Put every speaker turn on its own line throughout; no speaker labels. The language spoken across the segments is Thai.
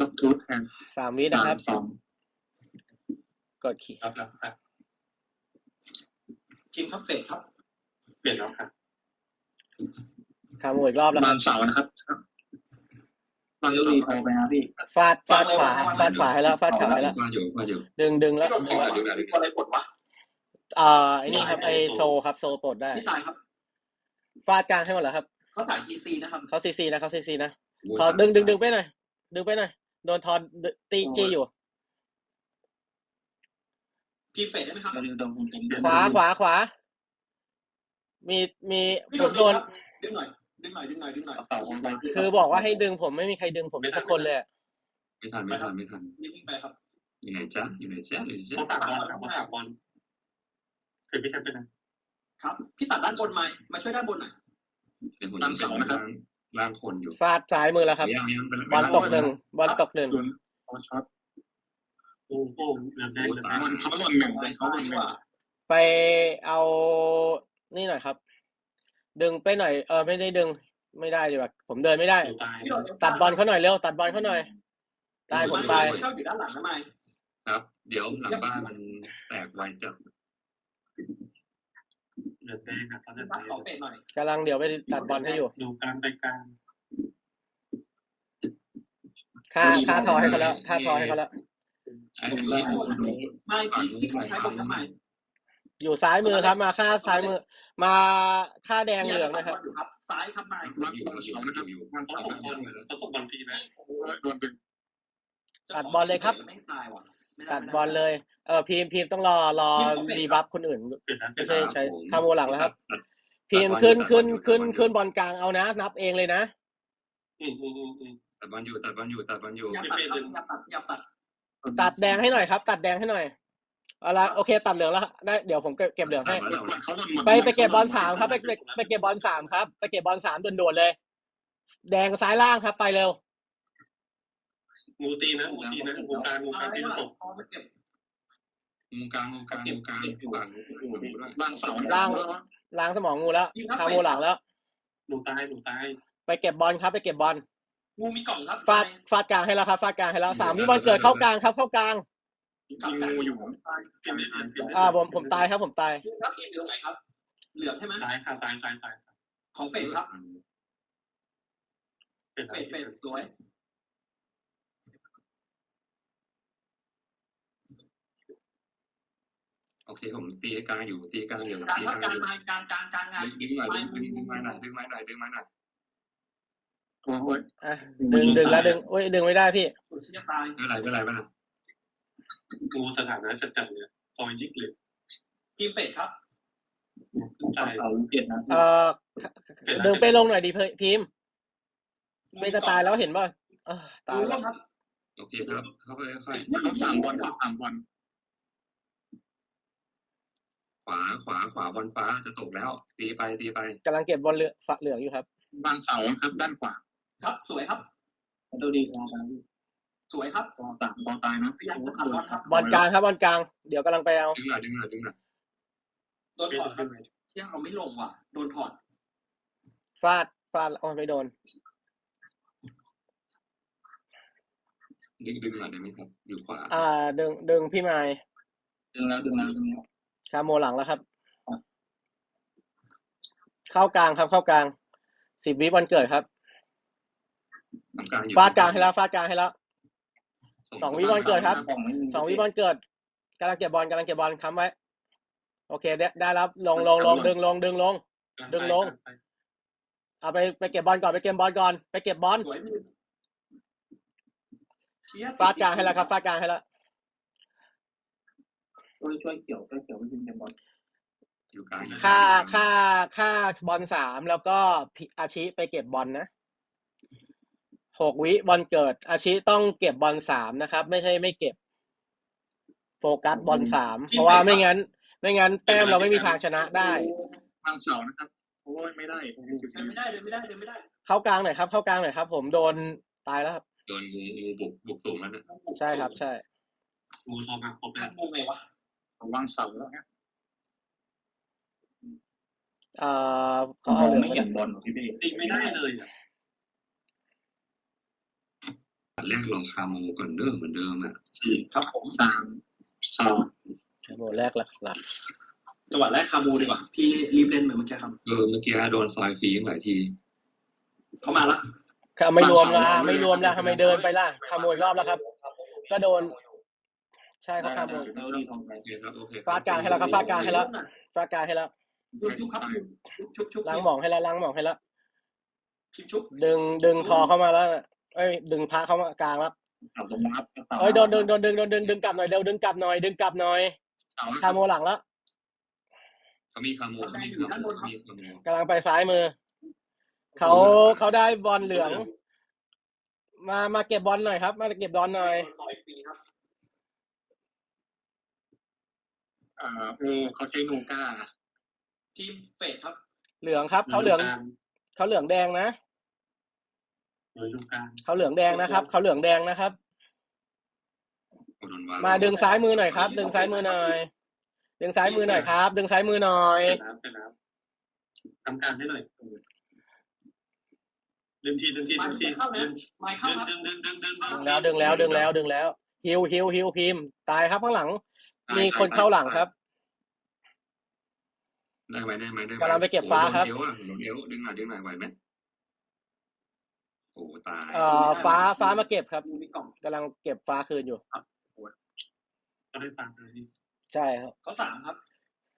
ล็อกทูธแทน
สามวินะครับ
สามสอง
กดขีด
ครับแล้วครับ
พิมพ์ครับเฟดครับ
เปลี่ยนแล้วครับ
คาโมอีกรอบแล้วค
บา
รับ
นเสานะครับบาน
เดี๋ยว
เสา
รีโทรไปนะพี่
ฟาดฟาดขวาฟาดขวาให้แล้วฟาดขวาให้แล้ว
ว่าอยู่ว่าอยู่
ดึงดึงแล้ว
พี่โดน
ดึงแล้ว
ดึงแล้วอะไรปลดวะ
อ่าไอ้นี่ครับไอโซครับโซปลดได้
พี่ตายครับ
ฟาดกลางให้หมดแล้วครับ
เขาสายซีซีนะครับ
เขาซีซีนะเขาซีซีนะขอดึงดึงดึงไปหน่อยดึงไปหน่อย โดนทอนดึตีจี้อยู่
พิมพ์เฟดได้ไหมครับ
เราเรียนตรงผมเดิน
ขวาขวาขวา มีมีผมโดน
ดึงหน่อยดึงหน่อยดึงหน่อยดึงหน่อย
กระเป๋าของไปที่
คือบอกว่าให้ดึงผมไม่มีใครดึงผมเลยสักคนเลยอะ
ไม่ทันไม่ทันไม่ทัน
นิ่งๆไปครับ
อยู่ไหนจ๊ะอยู่ไหนจ๊ะอยู่ไหนจ๊ะ
เขาตัดบอลเขาตัดบอลคือพี่แทนเป็นนะครับ
พี่ตัดด้านบนไหมมาช่วยด้านบนหน่อย
เดี๋ยวผมจะล่าง ล่างคนอยู่
ฟาดซ้ายมือแล้วครับ
ยังยังเป็น
บอลตกหนึ่งบอลตกหนึ่ง
โดนเขาช็อต
โอ้โหเดือดแดงเดือดแดง
มันเขาหล่นหนึ่งเขาหล่นหนึ่ง
ไปเอานี่หน่อยครับ ดึงไปหน่อยเออไม่ได้ดึง ไม่ได้ดีกว่าผมเดินไม่ได้
ตาย
พี่โดน
ตัดบอลเขาหน่อยเร็วตัดบอลเขาหน่อยตายผมตาย
เข้าอยู่ด้านหลังทำไม
ครับ เดี๋ยวหลังบ้านมันแตกไวจัด
เดือดแดงครับเขาเดือด
ตัด
แดง
ขอเฟดหน่อย
กำลังเดี๋ยวไปตัดบอลให้อยู่
ดูกลางไปกลาง
ค่าค่าทอให้เขาแล้วค่าทอให้เขาแล้ว
ไอ้
ผม
ที่
ก็ผมนี้
ไม่พี่พี่ใช้บนทำไม
อยู่ซ้ายมือครับ มาค่าซ้ายมือ มาค่าแดงเหลืองนะครับ
อยู่ครับซ้ายครับนาย
อยู่อยู่อยู่อยู่
บาน
เขา
เสา
ส่งบอลเขาส่งบอลฟรีไหม
โดนดึง
ตัดบอลเลยครับ
ไม่ตายว่ะไม่ไตั
ดบอลเลย เออพีมพีมต้องรอรอรีบัฟคนอื่น
เปลี่ยนนะเปลี่
ไม่
ยน
ใช่
นะ
ใช้คาโมหลังแล้วครับ พีมขึ้นขึ้นขึ้นขึ้นบอลกลางเอานะ นับเองเลยนะ
อืมอืมอืมอืม
ตัดบอลอยู่ตัดบอลอยู่ตัดบอลอยู่
อย่าตัดครับอย่าตัดอย่าตัด
ตัดแดงให้หน่อยครับ ตัดแดงให้หน่อยเอาละโอเค ตัดเหลืองแล้วได้เดี๋ยวผมเก็บเก็บเหลืองให้
เขาหล่นหมด
ไปไปเก็บบอลสามครับไปไปไปเก็บบอลสามครับ ไปเก็บบอลสามด่วนๆเลย แดงซ้ายล่างครับ ไปเร็ว
งูตีนะงูตีนะงูกลางงูกลางที่ตก
เอาไปเก็บ
งูกลางงูกลางงูกลางงูกลางงูด้วย
บานเสา
ล้างสมองงูแล้วคาโมหลังแล้ว
หนูตายหนูตาย
ไปเก็บบอลครับ ไปเก็บบอล
งูมีกล่องครับ
ฟาดฟาดกลางให้แล้วครับฟาดกลางให้แล้วสามวิบอลเกิดเข้ากลางครับ เข้ากลาง
กล่อง
งูอยู่
เปลี่ยนเปลี่ยนเปลี่ยนเปลี่ยน
อ่าผมผมตายครับผมตาย
ครับอีกเหลืองไหนครับ เหลืองใช่ไหม
ตายค่ะตายตายตาย
ของเฟดครับ
เปลี่ยน
เฟดเฟดสวย
โอเค ผมตีกลางอยู่ตีกลางอยู่
กลาง
ตี
ค
ก
รั
ลา
บ
ง
กลาง
อยู่
ไม้กลางกลางกลางไง
ดึงหน่อยดึงดึงดึงไม้หน่อยดึงไม้หน่อยดึงไม้หน่อย
โอ้ย
อะดึงดึงแล้วดึงโอ้ยดึงไม่ได้พี่
สุดที่จะตาย
ไม่เป็นไรไม่เป็นไรไม่เป็นไร
งูสถานะจัดจัดเนี่ยคอยยิกเลย
ทีมเฟดครับ
ตาย
กระเป๋าเปลี่ยนนะ
เอ่อดึงไปลงหน่อยดิเพพิมพ์ไม่จะตายแล้วเห็นป่ะเออตาย
งู
แล้ว
ครับ
โอเคครับเข้าไปค่อย
เขาสามบอลเขาสามบอล
ขวาขวาขวาบอลฟ้าจะตกแล้ว ตีไปตีไป
กำลังเก็บบอลเหลืองฝักเหลืองอยู่ครับ
บานเสาครับด้านขวา
ครับสวยครับ
เดี๋ยวรีโทรไปนะพี่
สวยครับ
บอลตามบอลตายนะ
พยายามจะตัดบอลครับ
บอลกลางครับบอลกลาง เดี๋ยวกำลังไปเอา
ดึงหน่อยดึงหน่อยดึงหน่อย
โดนถอดครับเที่ยงเอาไม่ลงว่ะ โดนถอด
ฟาดฟาดอ๋อไม่โดน
ดึงดึงหน่อยได้ไหมครับ อยู่ขวา
อ่า ดึงดึงพี่ไม้
ดึงแล้วดึงแล้วดึงแล้ว
คาโมหลังแล้วครับ เข้ากลางครับเข้ากลางสิบวิวันเกิดครับ
ตรงกลางอยู่
ฟาดกลางให้แล้วฟาดกลางให้แล้ว สองวิวันเกิดครับ
ของไม่มี
สองวิบอลเกิดกำลังเก็บบอลกำลังเก็บบอลค้ำไว้ โอเคได้ได้แล้วลงลงลงดึงลง ดึงลง เอาไปไปเก็บบอลก่อนไปเก็บบอลก่อนไปเก็บบอล
สวยมีเคลียร์
ฟาดกลางให้แล้วครับฟาดกลางให้แล้ว
ช่วยช่วยเกี่ยวช่วยเกี่ยวไม่ยิงกันบอล
อยู่กลาง
ค่าค่าค่าบอลสามแล้วก็พิอาชิไปเก็บบอลนะหกวิบอลเกิด อาชิต้องเก็บบอลสามนะครับ ไม่ใช่ไม่เก็บ โฟกัสบอลสามเพราะว่าไม่งั้น ไม่งั้น แต้มเราไม่มีทางชนะได้
บางเสานะครับโอ้ยไม่ได้
เดินไม่ได้เดินไม่ได้เดินไม่ได้
เข้ากลางหน่อยครับ เข้ากลางหน่อยครับ ผมโดนตายแล้วครับ
โดนงูงูบุกบุกสูงแล้วนะ
ใช่ครับ ใช่
งูโทรมาครบแล้ว
งูไงวะ
วางเสาแล้วฮะ
เอ่อ
ม
เขา
อ
เอา
ง
เหลือง
ไม่
ไม่
เห็
ได้
นบอลพี่พี่
ตีไม่ได้เลยอะ
แรกลองคาโมก่อนเดิมเหมือนเดิมอะ
สี่
ครับผม
สามสอง
คาโมแรกหลัก
จังหวะแรกคามูดีกว่า พี่รีบเล่นเหมือนเมื่อกี้ครับ
เออเมื่อกี้โดนซอยฟรีหลายที
เขามาละ
ๆข้าไม่รวมละไม่รวมละทำไมเดินไปล่ะคาโมอีกรอบแล้วครับ ก็โดน ใช่เขาคาโม
แล้วดีทองไป
โอเคครับโอเค
ฟาดกลางให้แล้วครับฟาดกลางให้แล้วฟาดกลางให้แล้ว
ชุบชุบครับชุบชุบชุบ
ล้างหมองให้แล้วล้างหมองให้แล้ว
ชุบชุบ
ดึงดึงทอเข้ามาแล้วน่ะเอ้ยดึงพระเข้ามากลางแล้ว
กลับลงมาครับ
เอ้ยโดนโดนโดนดึงโดนดึงดึงกลับหน่อยเร็วดึงกลับหน่อยดึงกลับหน่อย
เสา
คาโมหลังแล้ว
เขามีคาโมเขามีคาโมเขามีคาโม
กำลังไปซ้ายมือเขาเขาได้บอลเหลือง มามาเก็บบอลหน่อยครับ มาเก็บบอลหน่อย
ต่ อยฟรีครับ
เอ่องูเขาใช้งูก้า
ทีมเฟดครับ
เหลืองครับเขาเหลืองเขาเหลืองแดงนะ
โดยลูกกลาง
เขาเหลืองแดงนะครับเขาเหลืองแดงนะครับ
โดนวาง
มาดึงซ้ายมือหน่อยครับ ดึงซ้ายมือหน่อย ดึงซ้ายมือหน่อยครับ ดึงซ้ายมือหน่อย
เป็นน้ำเป็นน้ำทำการให้หน่อยดึงทีดึงที
มา
ดึงที
เข้า
ดึ
นะ
ง
มาเข้าครับ
ดึงดึงดึงดึง
ดึงแล้วดึงแล้วดึงแล้วดึงแล้วฮิวฮิวฮิวพิมพ์ตายครับข้างหลัง มีคนเข้าหลังครับ
ได้ไหมได้ไหมได้หม
กำลังไปเก็บฟ้าครับ
โดนเอวอะโดนเอวดึงหน่อยดึงหน่อยไหวไหมโอ้ตาย
เอ่อฟ้าฟ้ามาเก็บครับ
ดูมีกล่อง
กำลังเก็บฟ้าคืนอยู่
ก็ได้ฟังเลย
ใช่ครับ
เขาสามครับ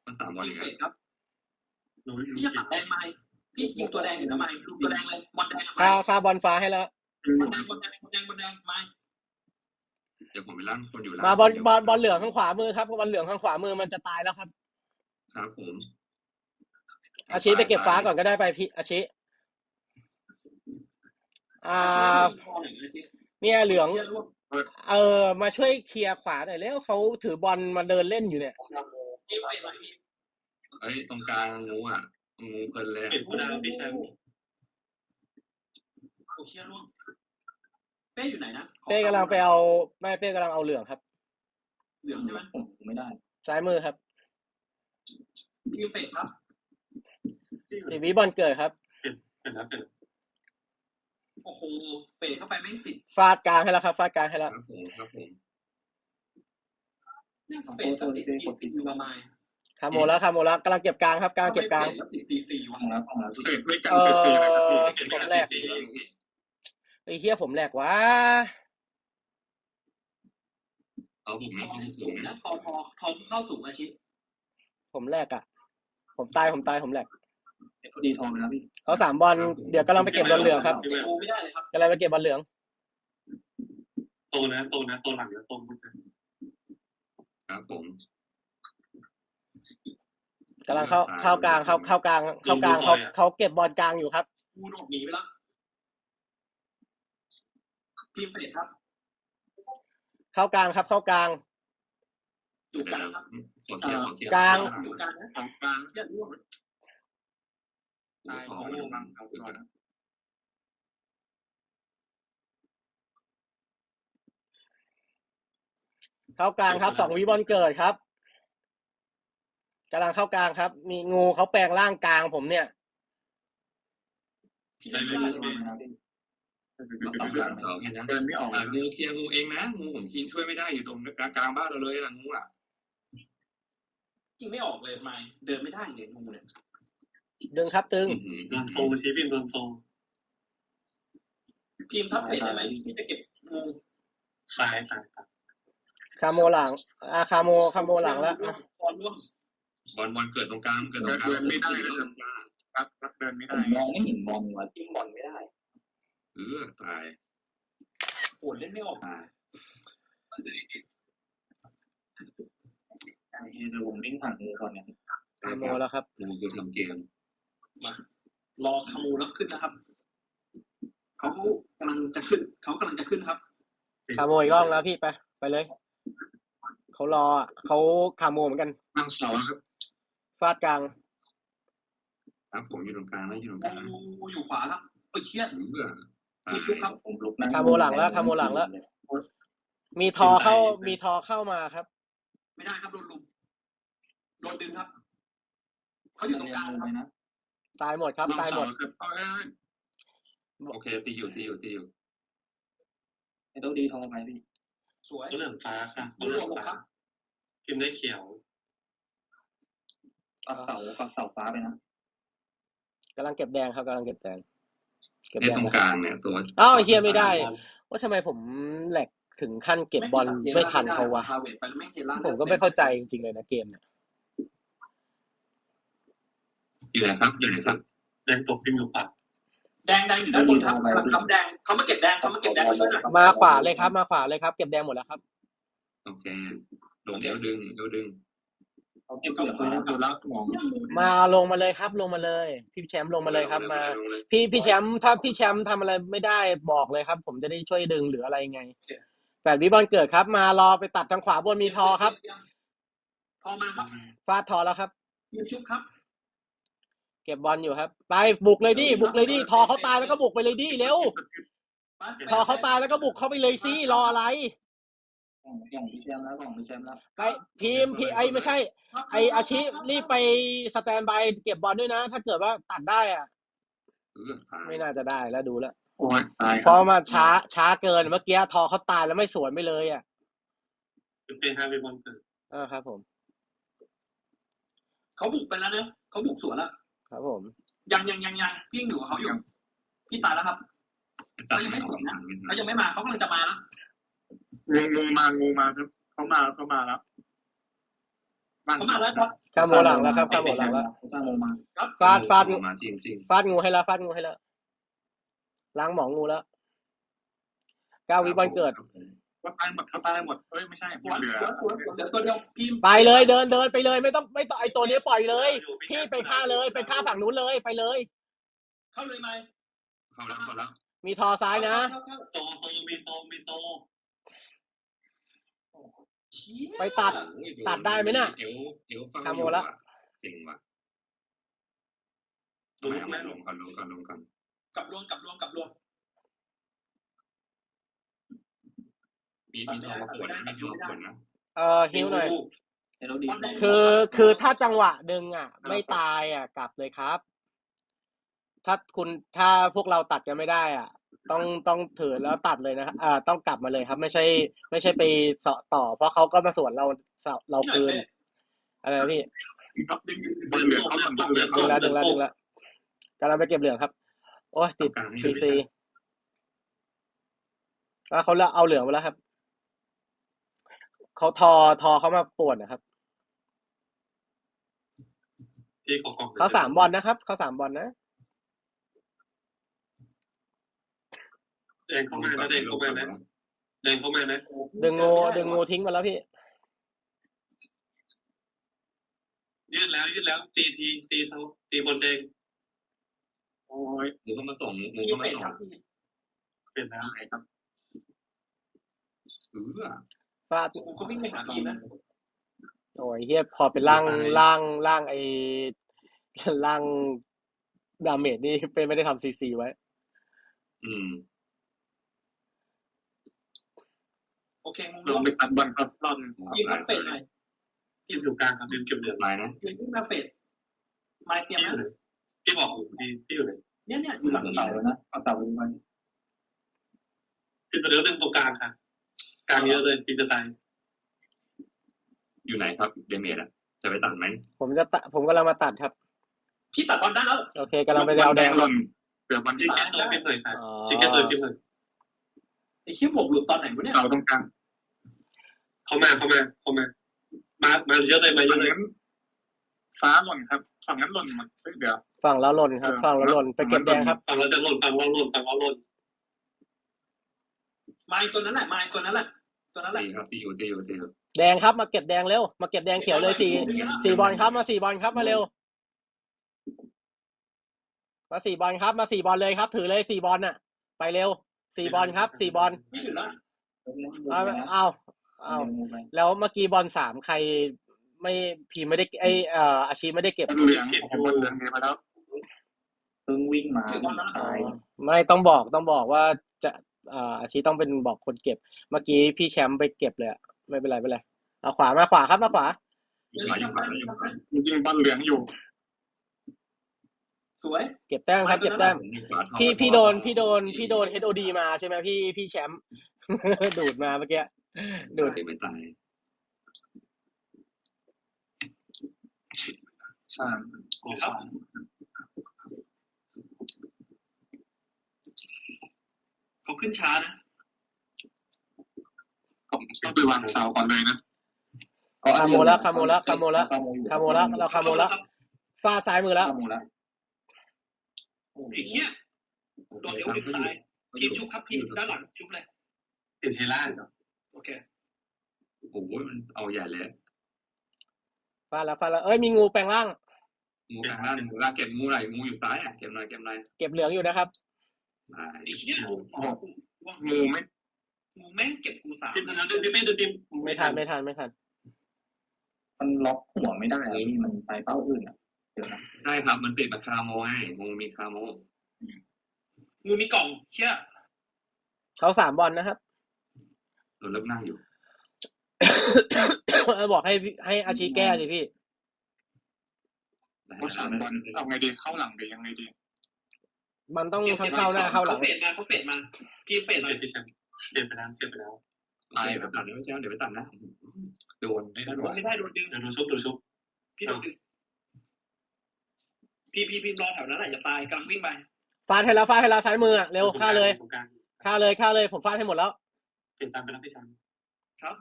มันสามวัน
ที
อี
ม
ก
เฟ
แล้ว
ดครับ
หนู
พี่จะตัดแดงไหมพี่ยิงตัวแดงอยู่นะไหมลูกตัวแดงเลยบอลแดงไหม
ค่าค่าบอลฟ้าให้แล้ว
บอลแดงบอลแดงบอลแดงบอลแดงไหม
เดี๋ยวผมไปลั่นคนอยู่แล้ว
มาบอลบอลบอลเหลืองข้างขวามือครับบอลเหลืองข้างขวามือมันจะตายแล้วครับ
ครับผม
อาชีไปเก็บฟ้าก่อนก็ได้ไปพี่อาชีอ่า เนี่ยเหลือง เออ มาช่วยเคลียร์ขวาหน่อยแล้วเขาถือบอลมาเดินเล่นอยู่เนี่ย
ทีมเฟดไหมพี่
เอ้ยตรงกลางงูอะงูเพลินเลยอะ
เก็บผู้ดาวพี่แชมป์
โอเชียร่วง เป้อยู่ไหนนะ
เป้กำลังไปเอาไม่เป้กำลังเอาเหลืองครับ
เหลืองใช่ไหม
ผมไม่ได้
ซ้ายมือครับ
ทีมเฟดครับ
สีวิบอลเกิดครับ
เป็นแล้วเป็น
โอ้โหเฟดเข้าไปไม่ติด
ฟาดกลางให้แล้วครับ ฟาดกลางให้แล้ว
ครับผมครับผม
เนี่ยเฟดติดติดติดอยู่ประมาณ
คาโมแล้วคาโมแล้วกำลังเก็บกลางครับกำลังเก็บกลาง
แล้วติดตีสี่วะ
ฟังแล้วฟังแล้ว
เศษไม่กัน
เอ
เศษๆนะครับพี่
อผมแหลก ไอ้เฮียผมแหลกวะ
เอาผม
ท
ไม่
อ
ต้อง
สู
สู
ง
ง
นะ
นะ
ทอทอทอเข้าสูงอาชีพ
ผมแหลกอะ ผมตายผมตายผมแหลก
ดีทองนะพี่
เขาสามบอลเดี๋ยวกำลังไปเก็บบอลเหลืองครับ
ดูไม่ได้เลยครับ
กำลังไปเก็บบอลเหลือง
โตนะโตนะโตหลังแล้วโตมัน
ครับผม
กำลังเข้าเข้ากลางเข้าเข้ากลางเข้ากลางเขาเขาเก็บบอลกลางอยู่ครับ
กูโดดหนีไปแล้ว ทีมเฟดครับ
เข้ากลางครับ เข้ากลาง
อยู่กลางครับ
ขอเทียบขอเทียบ
กลาง
อยู่กลางนะ
ของกลาง
เลือดร่วง
ตายของงูบังเอาก่อน
เข้ากลางครับสองวิบอลเกิดครับกำลังเข้ากลางครับ มีงูเขาแปลงร่างกลางผมเนี่ย
สองหลังสองแค่นั้น
เดินไม่ออก
อ่างูเคลียร์งูเองนะงูผมคิดช่วยไม่ได้อยู่ตรงกลางกลางบ้านเราเลยอะงูอะ
ยิงไม่ออกเลยไม่เดินไม่ได้เลยงูเนี่ย
ดึงครับตึง
โดนโซชี้พิมโดนโซ
ทีมทับเฟดได้ไหมพี่จะเก็บงู
ตายตายตาย
คาโมหลังอาคาโมคาโมหลังแล้วอะ
บอลร่วง
บอลบอลเกิดตรงกลางเกิดตรงกลาง
รับรับเดินไม่
ผ
ได้
มมองไม่เห็นบอลว่ะจิ้มบอลไม่ได้
เออตาย
โหเล่นไม่ออก
ไอ้เดี๋ยวผมวิ่งผ่านมือก่อนเนี่ย
คาโมแล้วครับ
งูคือทำเกม
รอขมูแล้วขึ้นนะครับ เขากำลังจะขึ้น เขากำลังจะขึ้นครับ
คาโมอีกรอบแล้วพี่ไปไปเลย เขารออะเขาคาโมเหมือนกัน
บางเสาครับ
ฟาดกลาง
ครับผมอยู่ตรงกลางนะอยู่ตรงกลาง
งูอยู่ขวาครับเอ้ยเชี่ย
เบื่อตา
มี
ย
ชุบ ครับ
ผมลุกนั่ง
คาโมหลังแล้วคาโมหลังแล้ว มีทอเข้ามีทอเข้ามาครับ
ไม่ได้ครับโดนลุมโดนดึงครับเขาอยู่ตรงกลาง
เล
ครับ
ยนะ
ตายหมดครับ
บาง
ตายห
เสาม
ด
ครับเอาได้
โอเคตีอยู่ตีอยู่ตีอยู่
เอดีทองไปพี่
สวย
เขาเหลืองฟ้าค่ะ
ดู
เขาเหลื
ห
อง
กค
ฟ้า
รับ
พิมพ์ได้เขียว
ปักเสาปักเสาฟ้าไปนะ
กำลังเก็บแดงครับกำลังเก็บแดง เก็บ
เนี่ย
แด
ต
ง
รง
นะ
กลางเนี่ยตัว
อ้าวเฮียไม่ได้ว่าทำไมผมแหลกถึงขั้นเก็บบอลไม่ทันเขาวะ
พาเวทไปแล้วไม่เทล่า
ผมก็ไม่เข้าใจจริงๆเลยนะเกมเนี่ย
อยู่ไหนครับอยู่ไหนครับ
แดงตกพิมพ์อยู่ปาก
แดงแดงอยู่ด้านบนครับกำลังทำแดงเขามาเก็บแดงเขามาเก็บแดงช่วยหน่อย
มาขวาเลยครับ มาขวาเลยครับ เก็บแดงหมดแล้วครับ
โอเคลงเอวดึงเอวดึง
เขาเก็บเหลืองไว้นะตัวละหมอง
มาลงมาเลยครับ ลงมาเลย พี่แชมป์ลงมาเลยครับมา
ลงเลย
พี่พี่แชมป์ถ้าพี่แชมป์ทำอะไรไม่ได้บอกเลยครับ ผมจะได้ช่วยดึงหรืออะไรไงแปดวิบอลเกิดครับ มารอไปตัดทางขวาบนมีทอครับ
ทอมาครับ
ฟาดทอแล้วครับ
ยืนชุบครับ
เก็บบอลอยู่ครับ ไปบุกเลยดิบุกเลยดิทอเขาตายแล้วก็บุกไปเลยดิเร็วทอเขาตายแล้วก็บุกเข้าไปเลยสิรออะไร
กล่องกล่องพี่แชมป์แล้วกล่องพี่แชมป์แล้ว
ไปพิมพ์พีไอไม่ใช่ ไออาชิรีบไปสแตนบายเก็บบอลด้วยนะ ถ้าเกิดว่าตัดได้อะ
เออตาย
ไม่น่าจะได้แล้วดูแล้ว
โอ้ยตาย
เพราะมาช้าช้าเกินเมื่อกี้ทอเขาตายแล้วไม่สวนไปเลยอะ
เป็นฮาร์วีบอลเกิด
เออครับ ผม
เขาบุกไปแล้วนะเขาบุกสวนแล้ว
ครับ ผม
ยังยังยังยังพี่ยังอยู่กับเขาอยู่พี่ตายแล้วครับ
ตัด
เขายังไม่สวนนะ
ไม่ทั
เขายังไม่มาเขากำลังจะมาแล้ว
งูงูมางูมาครับเขามาเขามาแล้วบ้าน
เขามาแล้วครับ
ข้ามโมหลังแล้วครับข้ามโมหลังแล้ว
ข้ามโมมา
ฟาดฟาด
ลงมาจริงจริง
ฟาดงูให้แล้วฟาดงูให้แล้วล้างหมองงูแล้วเก้าวิบอลเกิด
ว่าตายหมดเขาตายหมดเอ้ยไม่ใช่
สวนสวนสวนเดี๋ยวตัวเดียวพี่
ไปเลยเดินเดินไปเลย ไม่ต้องไม่ต้องไอตัวนี้ปล่อยเลย พี่ไปฆ่าเลยไปฆ่าฝั่งนู้นเลยไปเลย
เข้าเลยไหม
เข้าแล้วเข้าแล้ว
มีทอซ้ายนะ
โตโตมีโตมีโต
ไปตัด ตัดได้ไหมน่ะ
เอวเอวฟัง
ทำโมละ
เก่งว่ะทำไมเอาไม่ลงก่อนลงก่อนลงก่อน
กับรวมกับรวมกับรวม
มีมีทองมาปวดนะมีทองมาปวดนะ
เออฮิวหน่อย
เอดี
คือคือถ้าจังหวะดึงอะ ไม่ตายอะ กลับเลยครับ ถ้าคุณถ้าพวกเราตัดกันไม่ได้ อะ ต้องต้องถือแล้วตัดเลยนะอ่า ต้องกลับมาเลยครับ ไม่ใช่ ไม่ใช่ไปเสาะต่อ เพราะเขาก็มาสวนเราเราคืนอะไรนะพี่
บอลเหลืองเขาบอลเหลือง
ดึงแล้วดึงแล้วดึงแล้วกำลังไปเก็บเหลืองครับ โอ้ยติด
กลางให้
ฟรี
ดู
ฟรีแล้วเขาเอาเหลืองมาแล้วครับเขาทอทอเขามาปวดนะครับ
ที่ของของ
เขาสามบอลนะครับเขาสามบอลนะ
แดงเข้ามานะแดงเข้ามานะแดงเข้ามานะ
ดึงงูดึงงูทิ้งมาแล้วพี่
ยืดแล้วยืดแล้ว ตีทีตีเขาตีบอลแดง
โอ้ย
หมูเข้ามาส่งหมู
พี่
เข้ามา
เป็ด
ส่ง
ครับ
เปลี่ยนแล้ว
ตายครับ
เออ
ฟาด
ผมก็วิ่งไปหาพี่นะ
โอ้ยเฮียพอเป็นร่างร่างร่างไอ้ร่างดาเมจนี่เป็นไม่ได้ทำซีซีไว้
อืม
โอเคมุม
ลงไปตัดบอลครับรอน
ยิงนักเป็ดหน่อย
ทีมอยู่กลางครับทีมเก็บเหลือง
ลายนะ
ยิงนักเป็ดมาเตรียม
ที่อยู่
นะ
ไหนที่บอกอยู่ที่ที่อยู่ไหน
เนี่ยเนี่ยอยู่หลัง
เสา
เสา
แล้วนะเอาเสาลงไป
ทีมเหลืองดึงตรงกลางค่ะ กลางเยอะเลยทีมจะตาย
อยู่ไหนครับเดเมจอะจะไปตัดไหม
ผมจะตัดผมกำลังมาตัดครับ
พี่ตัดบอลได้แล้ว
โอเคกำลังไปเอาแดง
หล่นเกือบบอล
ชิค
ฟ้า
แค่ตัวพิมพ์หน่อยค่ะ
อ๋อ
ชิคแค่ตัวพิมพ์หน่อย
ไอ้ขี้หมกหลุดตอนไหนวะเนี่ย
เสาตรงกลาง
เขามาเขามาเขามา มามาเยอะเลยมาเย
ฝั่
อะ
ง
เลย
นั้นฟ้าหล่นครับฝั่งนั้นหล่นหมดเฮ้ยเดี๋ยว
ฝั่งแล้วหล่นครับฝั่งแล้วหล่นไปเก็บแดงครับ
ฝั่งเราจะหล่นฝั่งเราหล่นฝั่งเราหล่น
มาตัวนั้นแหละมาตัวนั้นแหละตัวนั้นแหละ
ตีครับตีอยู่ตีอยู่ตีอยู่
แดงครับมาเก็บแดงเร็วมาเก็บแดงเขียวเลยสี่สี่บอลครับมาสี่บอลครับมาเร็ว มาสี่บอลครับ มาสี่บอลเลยครับ ถือเลยสี่บอลน่ะ ไปเร็วสี่บอลครับสี่บอล
พี่ถือแล้ว
เอาเอาเอาแล้วเมื่อกี้บอลสามใครไม่พีไม่ได้ไอเอ่ออาชีพไม่ได้เก็บ
บอลเหลืองของบอลเหลืองเนี่ยมาแล้วเพิ่งวิ่งมา
ถือบอลแล้ว
ตาย
ไม่ต้องบอกต้องบอกว่าจะอ่าอาชีพต้องเป็นบอกคนเก็บ เมื่อกี้พี่แชมป์ไปเก็บเลยอะไม่เป็นไรไม่เป็นไรเอาขวามาขวาครับมาขวา
อยู่ขวาอยู่ขวาอยู่ขวา
จริงๆบอลเหลืองอยู่
สวย
เก็บแต้มครับเก็บแต้ม
อยู่ขวาท่อ
พี่พี่โดนพี่โดนพี่โดนเอโอดีมาใช่ไหมพี่พี่แชมป์ดูดมาเมื่อกี้ ดูด
ตายไม่ตาย
สาม
โอ้ครับ
เขาขึ้นช้านะ
ผมต้องไปวางเสาก่อนเลยนะ
คาโมละคาโมละคาโมละคาโมละเราคาโมละฟ้าซ้ายมือแล้ว
คาโมละ
ไอ้เหี้ยโดนเอวดิตายทีมชุบครับทีมด้านหลังชุบเลย
ติดเฮล่า
โอเค
โอ้โหมันเอาใหญ่เลย
ฟ้าแล้วฟ้าแล้วเอ้ยมีงูแปลงร่าง
งูแปลงร่างงูล่างเก็บงูไหนงูอยู่ซ้ายอะเก็บหน่อยเก็บหน่อย
เก็บเหลืองอยู่นะครับ
ตาย
ไอ้เหี้ย
งูไม่
งูแม่งเก็บกูสาม
ติดนะเดินดิเดินดิ
ไม่ทันไม่ทันไม่ทัน
มันล็อกหัวไม่ได้เลยมันไปเป้าอื่นอะเดี๋ยวนะ
ใช่ครับมันติดมาคาโมไงงูมีคาโม
งูมีกล่องเหี้ย
เขาสามบอลนะครับ
โดนเริ่มนั่งอยู่
บอกให้พี่ให้อาชีแก้สิพี่
ได้
ก็สามบอลเอาไงดีเข้าหลังหรือยังไงดี
มันต้องทั้งเข้าหน้าเข้าหลัง
เขาเฟดมาเขาเฟดมาพี่เฟดหน่อย
เปลี่ยนเปลี่ยนไปแล้วเปลี่ยนไปแล้ว
ตายแบบตัดเดี๋ยวไม่ใช่เดี๋ยวไปตัดนะโดนได้ด้าน
โด
หลั
น
ง
ไม่ได้โดนดึง
เดี๋ยวดูชุบดูชุบ
พี่โดนดึงพี่พี่พี่รอแถวนั้นแหละอย่าตายกำลังวิ่งไป
ฟาดให้แล้วฟาดให้แล้วซ้ายมืออะเร็วฆ่าเลย
ตรงกลาง
ฆ่าเลยฆ่าเลย ผมฟาดให้หมดแล้ว
เปลี่ยนตามไปแล้วพี่ชัน
ครับ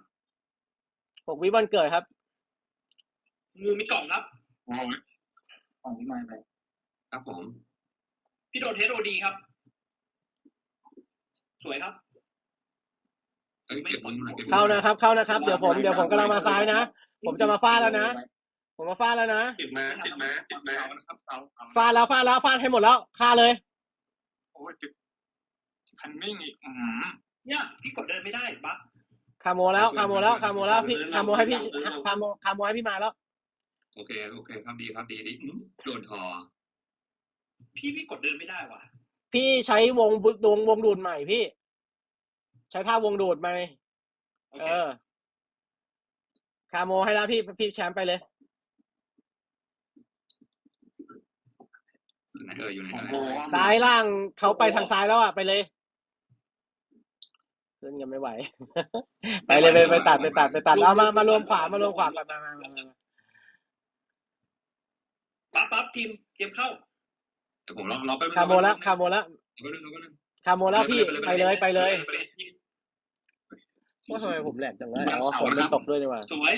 หกวิวันเกิดครับ
งูมีกล่องครับ
โอ้ย
ของที่มาไป
ครับผม
พี่โดนเทสโอดีครับ สวยครับ
เอ้ยเก็บงูหน่อยก็บงู
เข้านะครับ เข้านะครับ เดี๋ยวผม เดี๋ยวผมกำลังมาซ้ายนะ ผมจะมาฟาดแล้วนะ ผมมาฟาดแล้วนะ
ติดมาติดมาติดมา
เสานะครับเสาเสา
ฟาดแล้วฟาดแล้วฟาดให้หมดแล้ว ฆ่าเลย
โอ้ยติดคันนิ่งอีกอืม
เนี่ยพี่กดเดินไม่ได้บั๊ก
คาโมแล้วคาโมแล้วคาโมแล้วพี่คาโมให้พี่คาโมคาโมให้พี่มาแล้ว
โอเคโอเคครับดีครับดีดีอื้อโดนทอ
พี่พี่กดเดินไม่ได้ว่ะ
พี่ใช้วงบุดวงวงดูดใหม่พี่ ใช้ท่าวงดูดไหม
โอ
เอ
เค
อคาโมให้แล้วพี่พี่แชมป์ไปเลย
ไหนเอออยู่ไหน
โอ้
เอ
โห
อ
ซ้ายล่างเขาไปทางซ้ายแล้วอะไปเลย ขึ้นกันไม่ไหว ไปเลยไปไปตัดไปตัดไปตัดเอามามารวมขวามารวมขวากันมามามามา
ปั๊บปั๊บทีมเกมเข้า
เดี๋ยวผมรอรอไป
คาโมแล้วคาโมแล้ว
ก็นึงก็นึง
คาโมแล้วพี่ไปเลยไปเลย
ไปเลยทีม
ว่าทำไมผมแหลกจังวะอ๋อฝนมันตกด้วยนี่หว่า
สวย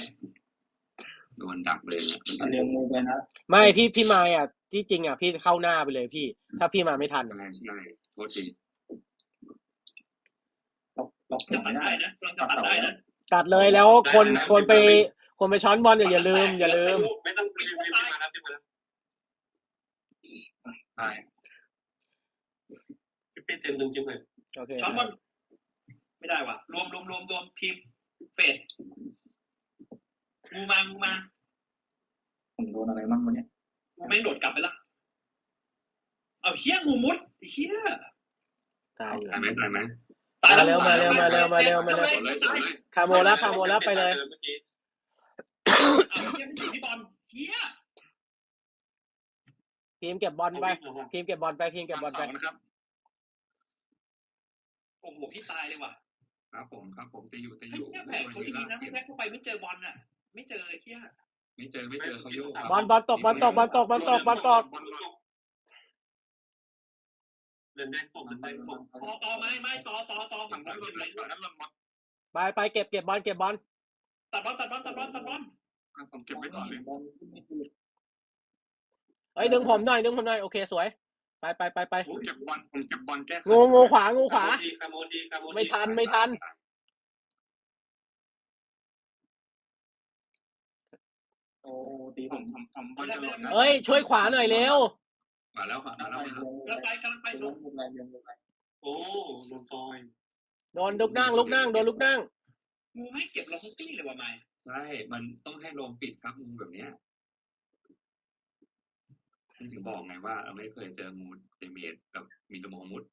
โดนดักเลยนะ
เอาเรียงงูไปนะ
ไม่พี่พี่มายอะที่จริงอะพี่เข้าหน้าไปเลยพี่ ถ้าพี่มาไม่ทันอะ
ใช่ใช่โทษที
ล็อกล็อกหั
จะ
ว
ตั
ไม่
ด
ได้
ได้นะกำลังจะตัดได้นะ
ตัดเลยแล้วคนคนไป คนไปช้อนบอลอย่าอย่าลืม อย่าลืม
ไม่ต้องรีบรีบมาแล้วรีบมาแล้ว
ใช่
พี่เต็มหนึ่งจริงเลย
โอเค
ช้อนบอลไม่ได้ว่ะ รวมรวมรวมรวมทีมเฟดงูมางูมา
ผมโดนอะไรบ้างวันนี้
งูแม่งโดดกลับไปละเอาเฮี้ยงูมุดเฮี้ย
ตายอยู่
ตายไหมตายไหม
ตายแล้ว
มาเร็วมาเร็วมาเร็วมาเร็วมาเร็ว
จบเลยจบเลย
คาโมแล้วคาโมแล้วไปเลย
เมื่อกี้
เอาเฮี้ยไม่อยู่ที่บอลเฮี้ย
ทีมเก็บบอลไปทีมเก็บบอลไปทีมเก็บบอลไป
เสานะครับ
โอ้โหพี่ตายเลยว่ะ
ครับผมครับผมจะอยู่จะ
ไอ้
อยู่
เฮี้ยแผนเขาดีนะพี่แพ็คเข้าไปไม่เจอบอลน่ะ ไม่เจอไอ้เฮี้ย
ไม่เจอไม่เจอเขาโยก
บอลบอลตกบอลตกบอลตกบอลตกบอลตก
บอลหล่น
เดินแดงตกเดินแดงตก
ต่อต่อไม่ไม่ต่อต่อต่อ
หลังนั้นหล่นหลังนั้นหล่นหมด
ไปไปเก็บเก็บบอลเก็บบอล
ตัดบอลตัดบอลตัดบอลตัดบอล
อะผมเก็บไว้ก่อนเลย
บอลขึ้นไม่ถูก
เอ้ยดึงผมหน่อยดึงผมหน่อยโอเคสวย ไปไปไปไป
ผมเก็บบอลผมเก็บบอลแก้ไข
งูงูขวางูขวา
ดีคาโมดีคาโมดี
ไม่ทันไม่ทัน
โอ้ตี
ผ
ผมม
ผมผมบอลจะหล่นนะ
เอ้ยช่วยขวาหน่อยเร็ว
มาแล้วมาแล้ว
ไป
มา
เรี
แล้ว
ยง
กำลังไปกำลังไปล
เรีย
ง
งงูไปเรียงงูไป
โอ้ลงซอย
โดนลุกนั่งลุกนั่งโดนลุกนั่ง
งูไม่เก็บเราทุกตี้เลยว่ะไม่
ใช่ มันต้องให้ลมปิดครับงูแบบเนี้ยถึงบอกไงว่าเราไม่เคยเจองูเดเมจกับมีตะโมมุด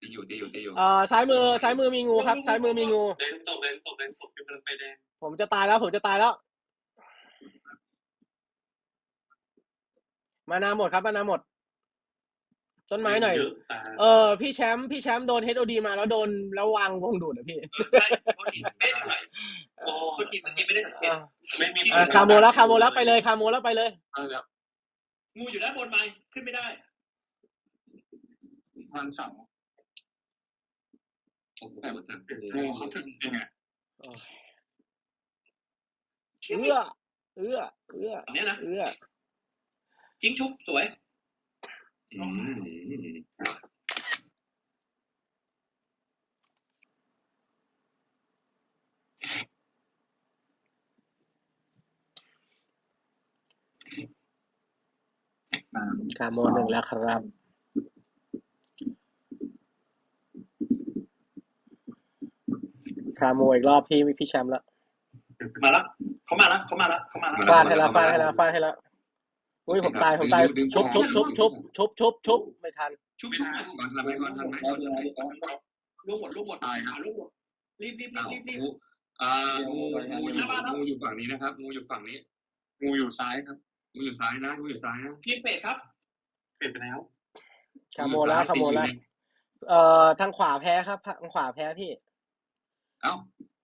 ที่อยู่ที่อยู่ที่อยู่
เอ่อซ้ายมือซ้ายมือมีงูครับซ้ายมือมีงู
แดงตกแดงตกแดงตกเป็นไปแดง
ผมจะตายแล้วผมจะตายแล้ว มานาหมดครับมานาหมด ต้นไม้หน่อย
เยอะตา
เออ พี่แชมป์พี่แชมป์โดนเฮดโอดีมาแล้วโดนแล้ววางวงดูดอะพี่
เออใช่เขาทีไม่เท่าไหร่โอ้เขาทีมันทีไม่ได้สังเกต
อะ
ไม่มี
อะคาโมแล้วคาโมแล้วไปเลยคาโมแล้วไปเลย
เอาแล้ว
งูอยู่ด้านบนไหมขึ้นไม่ได้
วันเสาร์
โอ้โห
แต่
แต่
งูเขาถึงจริงไง
เอื้อเอื้อเอื้อ
อันเนี้ยนะ
เอื้อ
จิ้งชุบสวย
อืม
คาโมหนึ่งแล้วครับ คาโมอีกรอบพี่พี่แชมป์แล้ว
มาแล้วเขามาแล้วเขามาแล้วเขามาแล้ว
ฟาดให้แล้วฟาดให้แล้วฟาดให้แล้ว อุ้ยผมตายผมตายชุบชุบชุบชุบชุบชุบชุบไม่ทัน
ชุบ
ไม่
ชุบ
ได้
ก่อนทำไหมก่อนทันไหม
แล้วเดี๋ยวเดี๋ยวเดี๋ยว
ลูกหมดลูกหมดตายครับลูกหมดรีบรีบรี
อ้า
บ
ว
รีบรีบ
งูอ่างูงูอยู่งูอยู่ฝั่งนี้นะครับงูอยู่ฝั่งนี้
งูอยู่ซ้ายครับ
งูอยู่ซ้ายนะงูอยู่ซ้ายนะ
พีเป็ดครับ
เปลี่ยนไปแล้ว
คาโมแล้วคาโมแล้วเอ่อทางขวาแพ้ครับทางขวาแพ้พี่
เอ้า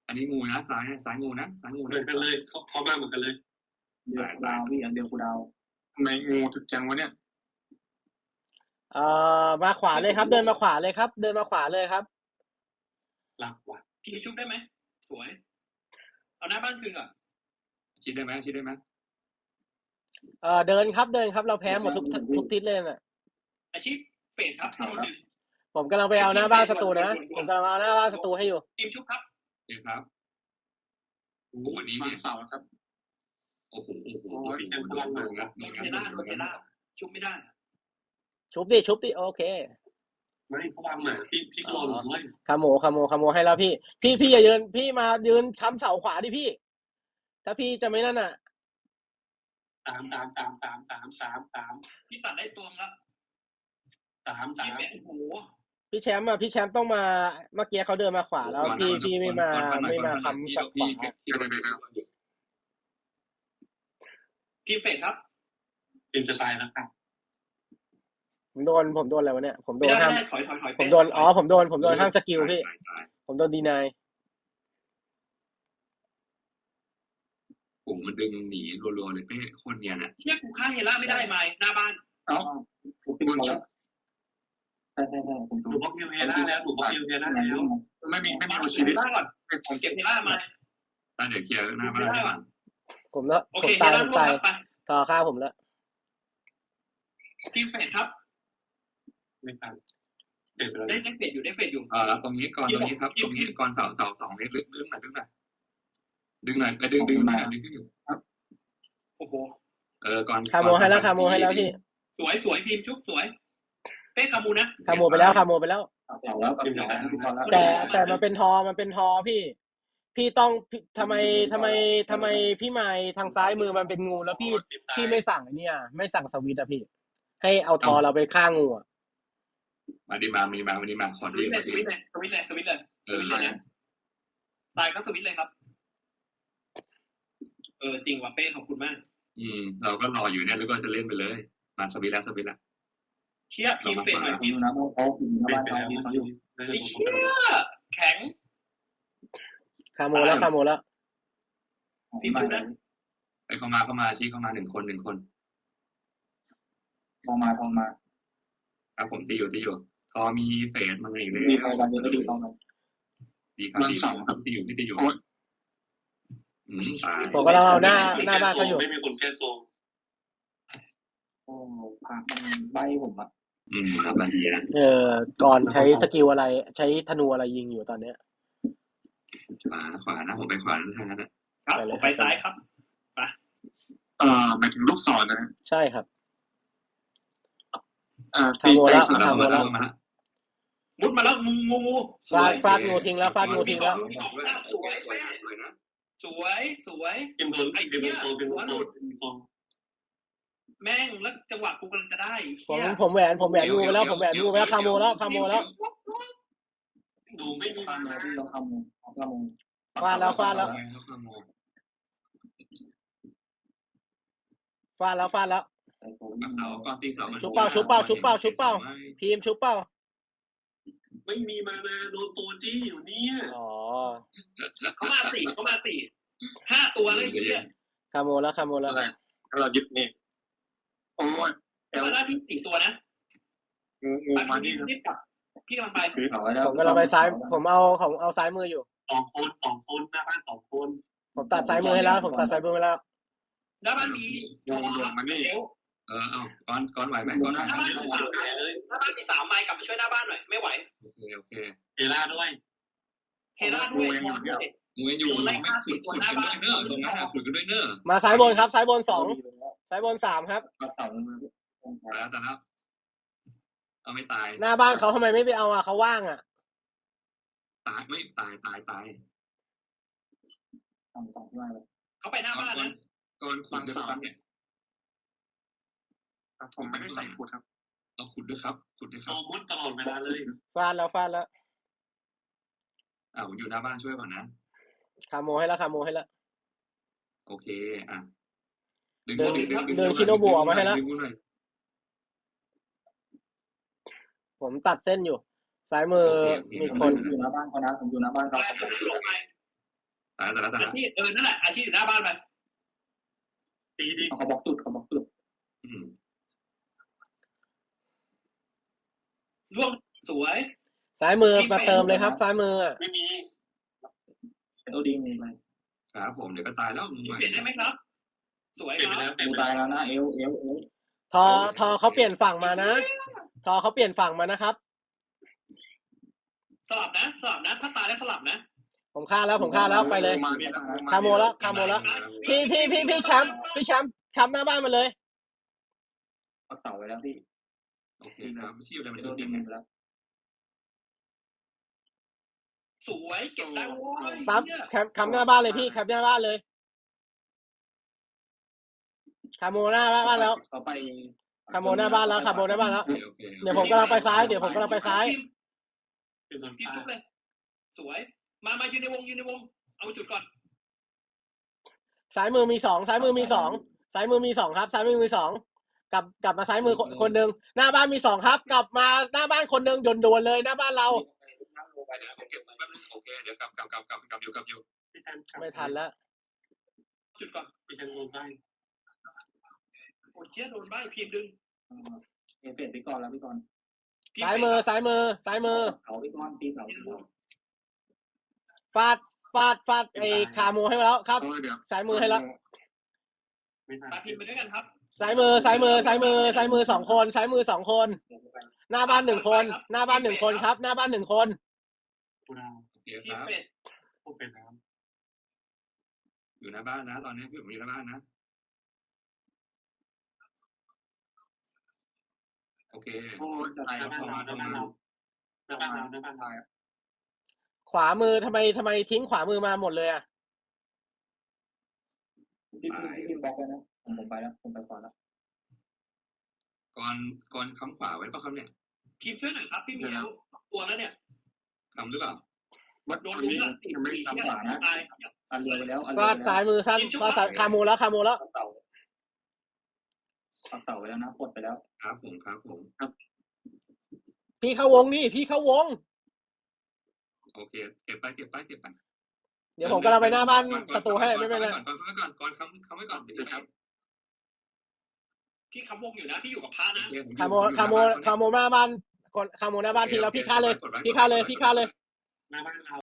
อันนี้งูนะซ้ายนะซ้ายงูนะซ้ายงู
เหมือนกันเลยเขาเขามาเหมือนกันเลย
เดี๋ยวกูดาวพี่อันเดียวกูดาว
ทำไมงูถึงจังวะเนี่ย
เอ่อมาขวาเลยครับ เดินมาขวาเลยครับ เดินมาขวาเลยครับ
หลักว่ะ
พีชุบได้ไหมสวย เอาหน้าบ้านคืนก่อน
ชิดได้ไหมชิดได้ไหม
เอ่อเดินครับเดินครับ เราแพ้หมดทุกทุกทิศเลยน่ะ
อาชีพเป็ดครับโดนหนึ่ง
ผมกำลังไปเอาหน้าบ้านศัตรูนะผมกำลังเอาหน้าบ้านศัตรูให้อยู่
ทีมชุบครับ
โอเคครับโอ้โหวันนี้
วั
เนี่
น
ย
เสาร์ครับ
โอ้โหโอ้โหโอ้โหโดนโดนนะโด
โด
น
น
นะ
เทล่าโดนเทล่าชุบไม่ได้
ชุบดิชุบดิโอเค
ไม่เขาวางเหมือนพี่พี่โดนด้วย
คาโมคาโมคาโมให้แล้วพี่ พี่พี่อย่ายืนพี่มายืนค้ำเสาขวาดิพี่ ถ้าพี่จะไม่นั่นอะ
สามสามสามสามสามสามสาม
พี่ตัดได้ตัวแล้ว
สาม
ที
สาม
เป็ดโอ้โห
พี่แชมป์อะพี่แชมป์ต้องมาเมื่อกี้เขาเดินมาขวาแล้ว พี่พี่ไม่มาไม่มาค้ำสักขวา
ที่โดนอยู่
ทีมเป็ดครับ
ทีมจะตายแล้วครับ
ผมโดนผมโดนอะไรวะเนี่ยผมโด
ไม่
น
ได้
ห้าม
ไม่ได้ถอยถอยถอย
ผมโดนอ๋อผมโดนผมโดนห้ามสกิลพี่ ผมโดนดีนาย
โอ้โหมันดึงหนีรัวๆเลยเป้โคตรเนียนอะ
เทียบกูฆ่าเฮล่าไม่ได้ไหมหน้าบ้าน
เอ้า
ผมปิดหมดแล้วใช่ใช่ใช่ผม
ถูกบล็อกยูเฮล่าแล้วถูกบล็อกยูเฮล่าแล้ว
ไม่มีไม่มี
มา
โอ
เก็
ชี
บ
วิ
เฮ
ต
ล่าก่อน
เป็นคน
เก็บเฮล่ามา
ถ้าเดี๋ยวเคลียร์หน้าบ้านได้ก่อน
ผมแล้ว
โอ
ผ
เค
ม
เฮ
ตาย
ล่า
ผม
ร่ว
ตาย
ครับไป
ต่อฆ่าผมแล้ว
ทีมเป็ดครับ
ไม่ทันเปลี่ยนไปแล้ว
ได้ได้เป็ดอยู่ได้เป็ดอยู่
เอ่อตรงนี้ก่อนตรงนี้ครับ ตรงนี้ก่อนเสาเสาสองเมตรดึงหน่อยดึงหน่อยดึงหน่อยไปดึงดึงหน่อยดึงอยู่
โอ้โห
เออก่อน
คาโมให้แล้วคาโมให้แล้วพี่
สวยสวยทีมชุบสวยเป้คามูนะ
คาโมไปแล้วคาโมไปแล้ว
เอาแล้วกับแล้วพี่บอลแล้ว
แต่แต่มันเป็นทอมันเป็นทอพี่ พี่ต้องพี่ทำไมทำไมทำไมพี่ไม้ทางซ้ายมือมันเป็นงู แล้วพี่พี่ไม่สั่งไอ้เนี่ย ไม่สั่งสวิตช์อะพี่ ให้เอาทอเราไปฆ่างูอะ
มาดีมามีมาวันนี้มาขอ
ส
ดี
วิตช์เลยสวิตช์เลยสวิตช์เลยสวิตช์เลย
เออ
สวิตช์เลยนะตายก็สวิตช์เลยครับ เออจริงว่ะเป้ขอบคุณมาก
อืม เราก็รออยู่เนี่ยหรือว่าจะเล่นไปเลย มาสวิตแล้วสวิตแล้ว
เชี่ยทีมเป็ดหน่อย
ผม
ทีม
ดูนะเพราะเขาอยู่หน้า
เปลี่ย
บ้านน
ไป
เขา
แล้ว
มีเขาอยู่
น่า
ไอ้
จะถูก
เชี่ยแข็ง
คาโมแล้วคาโมแล้ว
พี่ดูนะ
ไปเข้ามาเข้ามาชี้เข้ามาหนึ่งคนหนึ่งคน
ทองมาทองมา
ครับผมตีอยู่ตีอยู่ทอมีเฟสมาอีกเลย
มีใครบางอย่างก็ดีทองมา
ดีครับดีครับตีอยู่ที่ตีอยู่อืมตาย
ผมก็เราเอาหน้าหน้าบ้านเขาอยู่
ไม่มีคนแก้โกง
โอ้พามันใบผมอะ
อืมครับบางทีนะ
เออก่อนใช้สกิลอะไร ใช้ธนูอะไรยิงอยู่ตอนเนี้ย
ขวาขวานะผมไปขวาทางนั้นนะครับ
ไปเลย
ผมไปซ้ายครับ
เอ่อหมายถึงลูกศรนะฮะ
ใช่ครับ
เอ่อ
ทำโม
ตี
แล้ว
ใกล้สุด
เรา
ทำ
มา
แล้
แล้ว
ว
มา
มุดมาแล้วงูงูงูส
ฟาวด
ย
ฟาดงูทิ้งแล้วฟาดงูทิ้งแล้ว
สวยแม่
สวยนะ
สวยสวย
เกมโดนเกมโดนโกงเกมโดนโกงเกมโดนโกง
แม่งแล้วจังหวะกูกำลังจะได้
ผม
เชี่ย
ผมแหวนผมแหวนงูไปแล้วผมแหวนงูไปแล้วคาโมแล้วคาโมแล้ว
ดูไม่มี
ข้ามเลยที่เราข้ามมือ ข้ามมือ
ฟาดแล้วฟาดแล้วฟาดแล้วฟาดแล้ว
ไอ้โฟ
กับเสาก่อนตีเสามัน
ชุบเป้าชุบเป้าชุบเป้าชุบเป้า
ไม่
พีมชุบเป้า
ไม่มีมานาโดนตัวจี้อยู่เนี่ย
อ๋อ
เขามาสี่เขามาสี่ห้าตัวเลยไอ้เหี้ย
คาโมแล้วคาโมแล้ว
อะไรก็เรายึดนี่โอ้ยเอล
มาได้พี่สี่ตัวนะ
งูงูมานี่ครับ
รีบกลับพี่กำลังไป
ซื้อเขาไว้แล้ว
ผมกำลังไปซ้าย ผมเอาผมเอาซ้ายมืออยู่
สองคนสองคนหน้าบ้านสองคน
ผมตัดซ้ายมือให้แล้วผมตัดซ้ายมือให้แล้ว
แล้วมันมี
โยงโยงมานี่
เดี๋ยว
เออเอาก้อนก้อนไหวไหมก้อนไหว
หน้า
ไหม
บ้านมีสามไม้เลยหน้าบ้านมีสามไม้กลับไปช่วยหน้าบ้านหน่อยไม่ไหว
โอเคโอเค
เอล่าด้วย
เฮล่าด้วยมองด้วย
งูยังอยู่ไม่ขุดขุดกันด้วยเนอะตรงนั้นอะขุดกันด้วยเนอะ
มาซ้ายบนครับซ้ายบนสองซ้ายบนสามครับ
เอาเสามือ
ตายแล้วตายแล้วเอาไม่ตาย
หน้าบ้านเขาทำไมไม่ไปเอาอะเขาว่างอะ
ตายไม่ตายตายตาย
ทำต่อที่ว่าเลย
เขาไปหน้าบ้านนะ
ก่อนขุดด้วยครับเนี่ย
ผมไม่ได้ใส่ขวดครับ
เอาขุดด้วยครับขุดด้วยครับ
นมุดตลอดเวลาเลย
ฟาดแล้วฟาดแล้ว
อ่าผมอยู่หน้าบ้านช่วยก่อนนะ
คาโมให้แล้วคาโมให้แล้ว
โอเค อะดึง
เดิน
ดึงดึง
เดินชิโนบุออกมาให้แล้วผมตัดเส้นอยู่ ซ้ายมือมีคน
อยู่หน้าบ้านเขานะผมอยู่หน้าบ้านเขา
ไปผมลงไป
ตายแต่ละแต่
อา
ละ
ชีพเออนั่นแหละอาชีพอยู่หน้าบ้านไป
ตีดิ
เขาบอกจุดเขาบอกจุด
อืม
ร่วงสวย
ซ้ายมือมาเติมเลยครับซ้ายมืออะ
ไม่มี
เป็นโอดีมีไหม
ครับผมเดี๋ยวก็ตายแล้วมึงใหม่
เปลี่ยนได้ไหมครับ สวย
เปลี่ยน
ค
ไป
รั
แล้ว
บ
เปลี่ยน
กู
ไป
ตาย
แล้ว
แล้วนะเอลเอลเอล
ทอทอเขาเปลี่ยนฝั่งมานะ ทอเขาเปลี่ยนฝั่งมานะครับ
สลับนะ สลับนะ ถ้าตายแล้วสลับนะ
ผมฆ่าแล้วผมฆ่าแล้วไปเลย
งูมานี่นะงู
คาโมแล้วคาโมแล้ว พี่พี่พี่พี่แชมป์พี่แชมป์แชมป์หน้าบ้านมาเลย
เอาเสาไว้แล้วพี่
โอเคครับไม่ใช่อยู่ในมัน
โด
ตัวนจ
ดึ
ริ
ง
ง
ไปแล้ว
สวยเก็บได้โว้ย
ปั๊บ
เนี่ย
แคมป์แคมป์หน้าบ้านเลยพี่แคมป์หน้าบ้านเลยคาโมหน้าบ้านแล้ว
เขาไป
คาโมหน้าบ้านแล้วคาโมหน้าบ้านแล้ว
โอเคโอเค
เดี๋ยวผมกำลังไปซ้ายเดี๋ยวผมกำลังไปซ้าย
เป็นคน
พิม
ตา
พ์ทุกเลย สวย มามายืนในวงยืนในวง เอาจุดก่อน
ซ้ายมือมีสองซ้ายมือมีสองซ้ายมือมีสองครับซ้ายมือมีสองกลับกลับมาซ้ายมือคนคนหนึ่งหน้าบ้านมีสองครับ กลับมาหน้าบ้านคนหนึ่งด่วนๆเลยหน้าบ้านเรา
ไปเดี๋ยวผมเก็บแป๊บนึงโอเคเดี๋ยวกลับกลับกลับกลับกลับอยู่กลับอยู่
พี่แทน
ไม่ทันแล้ว
จุดก่อน
พี่แทนงงได้
โอ้ยเชี่ยโดนใบพิมพ์ดึง
เอเปลี่ยนไปก่อนแล้วพี่ก่อน
พิพ์
ซ้ายมือซ้ายมือซ้ายมือ
เขาพี่ก่อนตีเสา
ฟาดฟาดฟาดไอ้คาโมให้แล้วครับ
โอ้ยเดี๋ยว
ซ้ายมือให้แล้ว
ไม่ทัน
มาพิมพ์ไปด้วยกันครับ
ซ้ายมือซ้ายมือซ้ายมือซ้ายมือสองคนซ้ายมือสองคน หน้าบ้านหนึ่งคน หน้าบ้านหนึ่งคนครับ หน้าบ้านหนึ่งคน
กูดาว
โอเค
พิ
ค
ม
รับ
พ์เป็ด
พูดเป็นแล้ว
อยู่หน้าบ้านนะ ตอนนี้พี่ผมอยู่หน้าบ้านนะโอ เค
โอ้ยตาย
หน้า
แล้ว
บ้านเราหน้าบ้านเราหน้าบ้านเราหน้าบ้านเรา
ขวามือทำไมทำไมทิ้งขวามือมาหมดเลยอะ
พี่พี่พี่บล็อกไว้นะผมผมไปแล้วผมไปก่อนแล้ว
ก่อนก่อนคำขวาไว้ปะครับเนี่ย
พิมพ์ช่วยหน่อยครับพี่เหมียวตัวแล้วเนี่ย
คำหรือเปล่า
วัด
โดน
อัน
ลุม
นี้
ละสี่
ยังไม่
สี่
ทำ
เชี่ย
ขวานะ
ตาย
อันเดียวไปแล้วอันเดียว
ฟาดซ้ายมือซ้ายฟาดซ้ายคาโมแล้วคาโมแล้ว
เสาเอาเสาไปแล้วนะปลดไปแล้ว
ครับผมครับผม
พี่เข้าวงนี่พี่เข้าวง
โอเค เก็บไปเก็บไปเก็บไป
เดี๋ยวผมกำลังไปหน้าบ้านศัตรูให้ไม่เป็นไร
ก่อนก่อนก่อนก่อนคำคำไว้ก่อนเดี๋ยวครับ
พี่คำวงอยู่นะพี่อยู่กับพระนะ
คาโมคาโมคาโมหน้าบ้านคนคาโมหน้าบ้านพี่แล้วพี่ฆ่าเลย พี่ฆ่าเลยพี่ฆ่าเลย
หน้าบ้านเรา